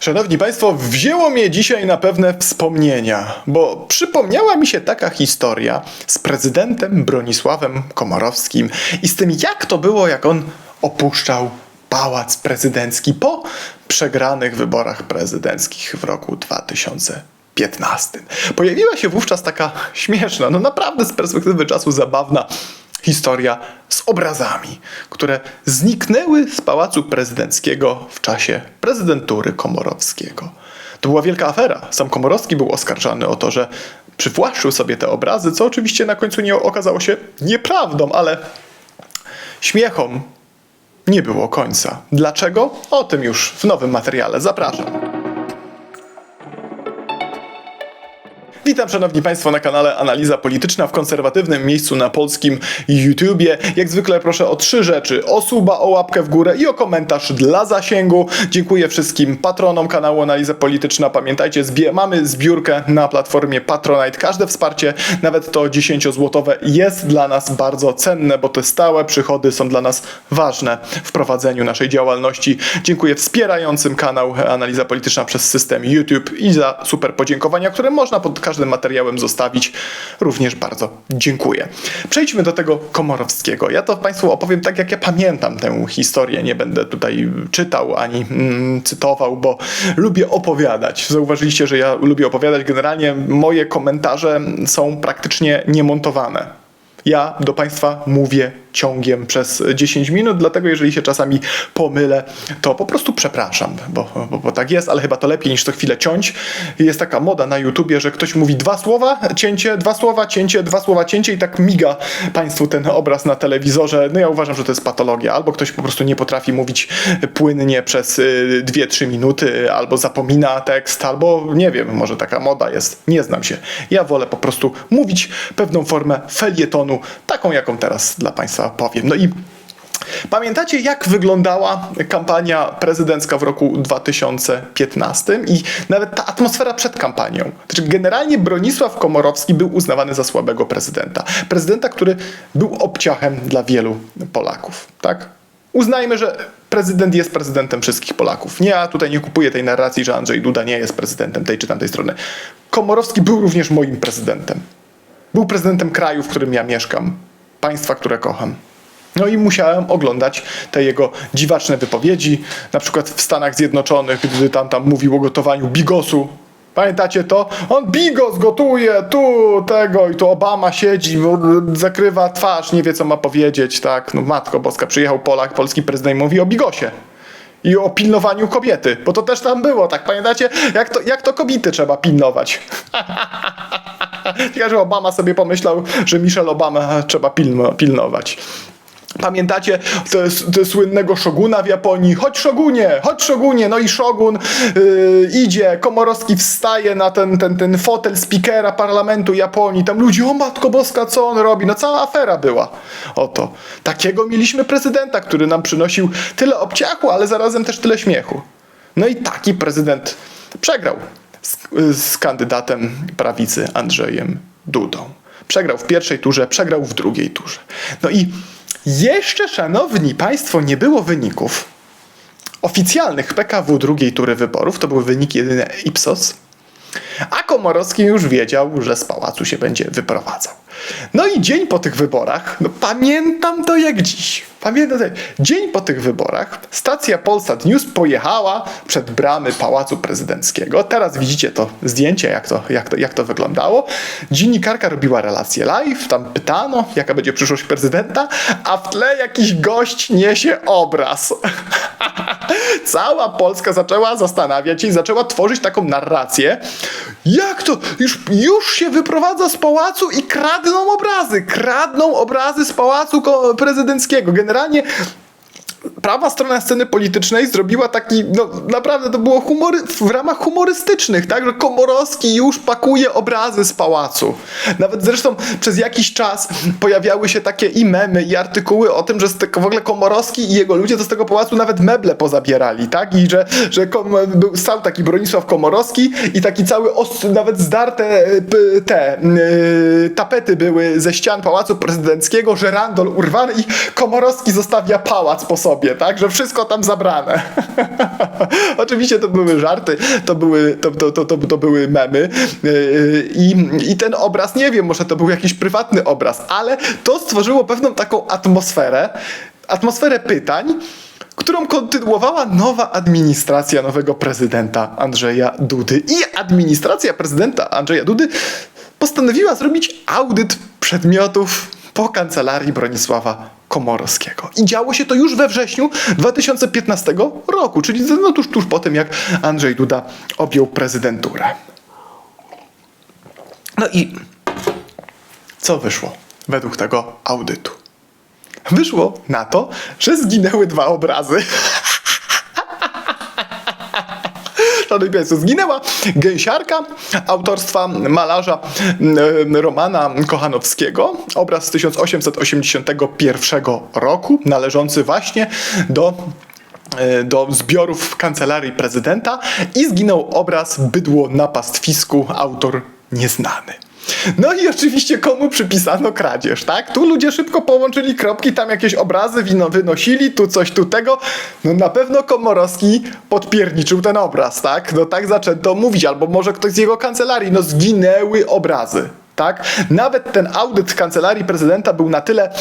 Szanowni Państwo, wzięło mnie dzisiaj na pewne wspomnienia, bo przypomniała mi się taka historia z prezydentem Bronisławem Komorowskim i z tym, jak to było, jak on opuszczał pałac prezydencki po przegranych wyborach prezydenckich w roku 2015. Pojawiła się wówczas taka śmieszna, no naprawdę z perspektywy czasu zabawna historia z obrazami, które zniknęły z pałacu prezydenckiego w czasie prezydentury Komorowskiego. To była wielka afera. Sam Komorowski był oskarżany o to, że przywłaszczył sobie te obrazy, co oczywiście na końcu nie okazało się nieprawdą, ale śmiechom nie było końca. Dlaczego? O tym już w nowym materiale. Zapraszam. Witam szanowni państwo na kanale Analiza Polityczna w konserwatywnym miejscu na polskim YouTubie. Jak zwykle proszę o trzy rzeczy. O suba, o łapkę w górę i o komentarz dla zasięgu. Dziękuję wszystkim patronom kanału Analiza Polityczna. Pamiętajcie, zbie- mamy zbiórkę na platformie Patronite. Każde wsparcie, nawet to 10-złotowe jest dla nas bardzo cenne, bo te stałe przychody są dla nas ważne w prowadzeniu naszej działalności. Dziękuję wspierającym kanał Analiza Polityczna przez system YouTube i za super podziękowania, które można pod każdym materiałem zostawić. Również bardzo dziękuję. Przejdźmy do tego Komorowskiego. Ja to Państwu opowiem tak, jak ja pamiętam tę historię. Nie będę tutaj czytał ani mm, cytował, bo lubię opowiadać. Zauważyliście, że ja lubię opowiadać. Generalnie moje komentarze są praktycznie niemontowane. Ja do Państwa mówię ciągiem przez 10 minut, dlatego jeżeli się czasami pomylę, to po prostu przepraszam, bo, bo, bo tak jest, ale chyba to lepiej niż co chwilę ciąć. Jest taka moda na YouTubie, że ktoś mówi dwa słowa, cięcie, dwa słowa, cięcie, dwa słowa, cięcie i tak miga Państwu ten obraz na telewizorze. No ja uważam, że to jest patologia. Albo ktoś po prostu nie potrafi mówić płynnie przez 2-3 minuty, albo zapomina tekst, albo nie wiem, może taka moda jest. Nie znam się. Ja wolę po prostu mówić pewną formę felietonu, taką jaką teraz dla Państwa powiem. No i Pamiętacie, jak wyglądała kampania prezydencka w roku 2015 i nawet ta atmosfera przed kampanią? Znaczy, generalnie Bronisław Komorowski był uznawany za słabego prezydenta. Prezydenta, który był obciachem dla wielu Polaków, tak? Uznajmy, że prezydent jest prezydentem wszystkich Polaków. Nie, ja tutaj nie kupuję tej narracji, że Andrzej Duda nie jest prezydentem tej czy tamtej strony. Komorowski był również moim prezydentem. Był prezydentem kraju, w którym ja mieszkam, państwa, które kocham. No i musiałem oglądać te jego dziwaczne wypowiedzi, na przykład w Stanach Zjednoczonych, gdy tam, tam mówił o gotowaniu bigosu. Pamiętacie to? On bigos gotuje, tu tego i tu Obama siedzi, zakrywa twarz, nie wie co ma powiedzieć, tak? No matko boska, przyjechał Polak, polski prezydent mówi o bigosie. I o pilnowaniu kobiety, bo to też tam było, tak? Pamiętacie? Jak to, jak to kobiety trzeba pilnować? Ciekawe, że Obama sobie pomyślał, że Michelle Obama trzeba pilno, pilnować. Pamiętacie te, te słynnego szoguna w Japonii? Chodź szogunie, chodź szogunie. No i szogun yy, idzie, Komorowski wstaje na ten, ten, ten fotel speakera parlamentu Japonii. Tam ludzie, o matko boska, co on robi? No cała afera była. Oto. Takiego mieliśmy prezydenta, który nam przynosił tyle obciachu, ale zarazem też tyle śmiechu. No i taki prezydent przegrał z, z kandydatem prawicy Andrzejem Dudą. Przegrał w pierwszej turze, przegrał w drugiej turze. No i jeszcze, szanowni państwo, nie było wyników oficjalnych PKW drugiej tury wyborów. To były wyniki jedyne Ipsos. A Komorowski już wiedział, że z pałacu się będzie wyprowadzał. No i dzień po tych wyborach, no pamiętam to jak dziś. Pamiętam to. Dzień po tych wyborach stacja Polsat News pojechała przed bramy Pałacu Prezydenckiego. Teraz widzicie to zdjęcie, jak to, jak to, jak to wyglądało. Dziennikarka robiła relację live, tam pytano, jaka będzie przyszłość prezydenta, a w tle jakiś gość niesie obraz. Cała Polska zaczęła zastanawiać się i zaczęła tworzyć taką narrację, jak to? Już, już się wyprowadza z pałacu i kradną obrazy. Kradną obrazy z pałacu prezydenckiego. Generalnie prawa strona sceny politycznej zrobiła taki, no naprawdę to było humory, w ramach humorystycznych, tak, że Komorowski już pakuje obrazy z pałacu. Nawet zresztą przez jakiś czas pojawiały się takie i memy, i artykuły o tym, że w ogóle Komorowski i jego ludzie to z tego pałacu nawet meble pozabierali, tak, i że, że kom, był, stał taki Bronisław Komorowski i taki cały, nawet zdarte e, te y, tapety były ze ścian pałacu prezydenckiego, że randol urwany i Komorowski zostawia pałac po sobie sobie, tak? Że wszystko tam zabrane. Oczywiście to były żarty, to były, to, to, to, to, były memy yy, i, i ten obraz, nie wiem, może to był jakiś prywatny obraz, ale to stworzyło pewną taką atmosferę, atmosferę pytań, którą kontynuowała nowa administracja nowego prezydenta Andrzeja Dudy. I administracja prezydenta Andrzeja Dudy postanowiła zrobić audyt przedmiotów po kancelarii Bronisława Komorowskiego. I działo się to już we wrześniu 2015 roku, czyli no tuż, tuż po tym, jak Andrzej Duda objął prezydenturę. No i co wyszło według tego audytu? Wyszło na to, że zginęły dwa obrazy. Państwo, zginęła gęsiarka autorstwa malarza mm, Romana Kochanowskiego. Obraz z 1881 roku, należący właśnie do e, do zbiorów kancelarii prezydenta i zginął obraz Bydło na pastwisku, autor nieznany. No i oczywiście komu przypisano kradzież, tak? Tu ludzie szybko połączyli kropki, tam jakieś obrazy wino wynosili, tu coś, tu tego. No na pewno Komorowski podpierniczył ten obraz, tak? No tak zaczęto mówić, albo może ktoś z jego kancelarii. No zginęły obrazy. Tak? Nawet ten audyt kancelarii prezydenta był na tyle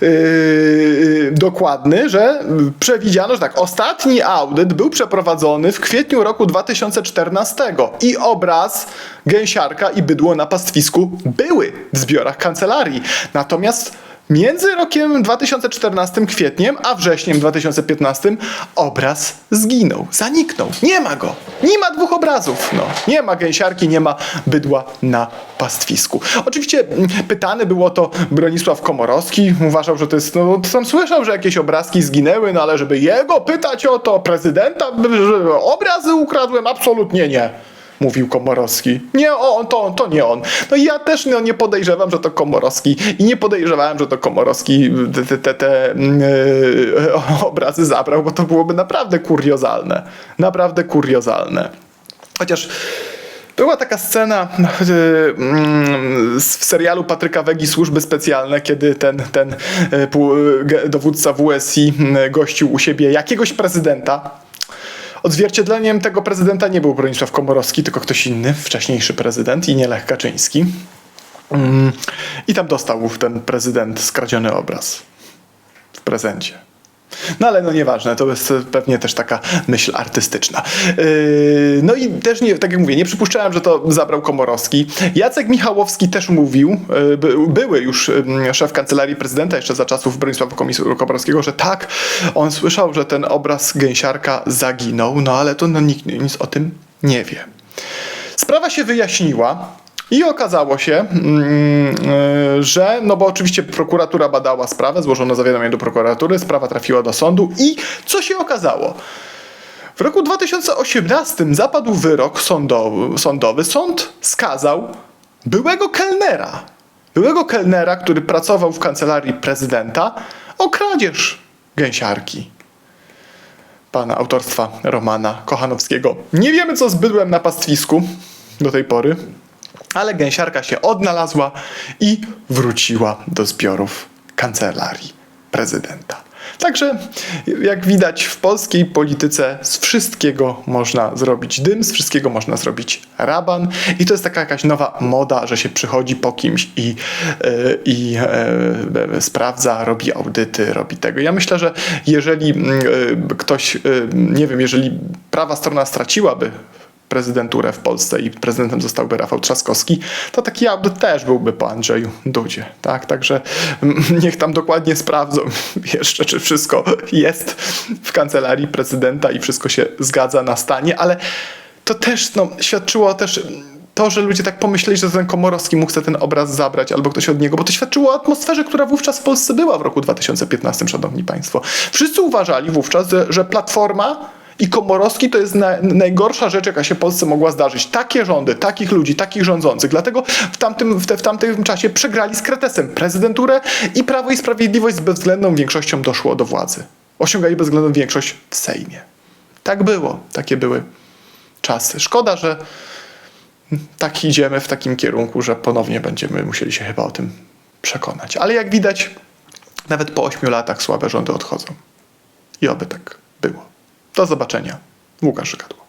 yy, dokładny, że przewidziano, że tak, ostatni audyt był przeprowadzony w kwietniu roku 2014 i obraz gęsiarka i bydło na pastwisku były w zbiorach kancelarii. Natomiast Między rokiem 2014 kwietniem a wrześniem 2015 obraz zginął, zaniknął. Nie ma go. Nie ma dwóch obrazów. No, nie ma gęsiarki, nie ma bydła na pastwisku. Oczywiście mm, pytany było to Bronisław Komorowski. Uważał, że to jest, no sam słyszał, że jakieś obrazki zginęły, no ale żeby jego pytać o to, prezydenta, że obrazy ukradłem, absolutnie nie mówił Komorowski. Nie on, to, to nie on. No ja też no, nie podejrzewam, że to Komorowski i nie podejrzewałem, że to Komorowski te, te, te yy, obrazy zabrał, bo to byłoby naprawdę kuriozalne. Naprawdę kuriozalne. Chociaż była taka scena w serialu Patryka Wegi Służby Specjalne, kiedy ten, ten dowódca WSI gościł u siebie jakiegoś prezydenta Odzwierciedleniem tego prezydenta nie był Bronisław Komorowski, tylko ktoś inny, wcześniejszy prezydent i nie Lech Kaczyński. Mm, I tam dostał ten prezydent skradziony obraz w prezencie. No ale no nieważne, to jest pewnie też taka myśl artystyczna. Yy, no i też nie, tak jak mówię, nie przypuszczałem, że to zabrał Komorowski. Jacek Michałowski też mówił, yy, były już yy, szef kancelarii prezydenta jeszcze za czasów Bronisława Komorowskiego, że tak, on słyszał, że ten obraz gęsiarka zaginął, no ale to no, nikt nic o tym nie wie. Sprawa się wyjaśniła. I okazało się, mm, y, że, no bo oczywiście prokuratura badała sprawę, złożono zawiadomienie do prokuratury, sprawa trafiła do sądu i co się okazało? W roku 2018 zapadł wyrok sądowy, sądowy. Sąd skazał byłego kelnera, byłego kelnera, który pracował w kancelarii prezydenta, o kradzież gęsiarki pana autorstwa Romana Kochanowskiego. Nie wiemy, co z bydłem na pastwisku do tej pory. Ale gęsiarka się odnalazła i wróciła do zbiorów kancelarii prezydenta. Także, jak widać, w polskiej polityce z wszystkiego można zrobić dym, z wszystkiego można zrobić raban. I to jest taka jakaś nowa moda, że się przychodzi po kimś i, yy, i yy, sprawdza, robi audyty, robi tego. Ja myślę, że jeżeli yy, ktoś, nie wiem, jeżeli prawa strona straciłaby prezydenturę w Polsce i prezydentem zostałby Rafał Trzaskowski, to taki audyt też byłby po Andrzeju Dudzie. Tak? Także niech tam dokładnie sprawdzą jeszcze, czy wszystko jest w kancelarii prezydenta i wszystko się zgadza na stanie, ale to też no, świadczyło też to, że ludzie tak pomyśleli, że ten Komorowski mógł sobie ten obraz zabrać albo ktoś od niego, bo to świadczyło o atmosferze, która wówczas w Polsce była w roku 2015, szanowni państwo. Wszyscy uważali wówczas, że Platforma i Komorowski to jest na, najgorsza rzecz, jaka się Polsce mogła zdarzyć. Takie rządy, takich ludzi, takich rządzących. Dlatego w tamtym, w, te, w tamtym czasie przegrali z Kretesem prezydenturę i Prawo i Sprawiedliwość z bezwzględną większością doszło do władzy. Osiągali bezwzględną większość w Sejmie. Tak było. Takie były czasy. Szkoda, że tak idziemy w takim kierunku, że ponownie będziemy musieli się chyba o tym przekonać. Ale jak widać, nawet po ośmiu latach słabe rządy odchodzą. I oby tak było. Do zobaczenia. Łukasz Gadł.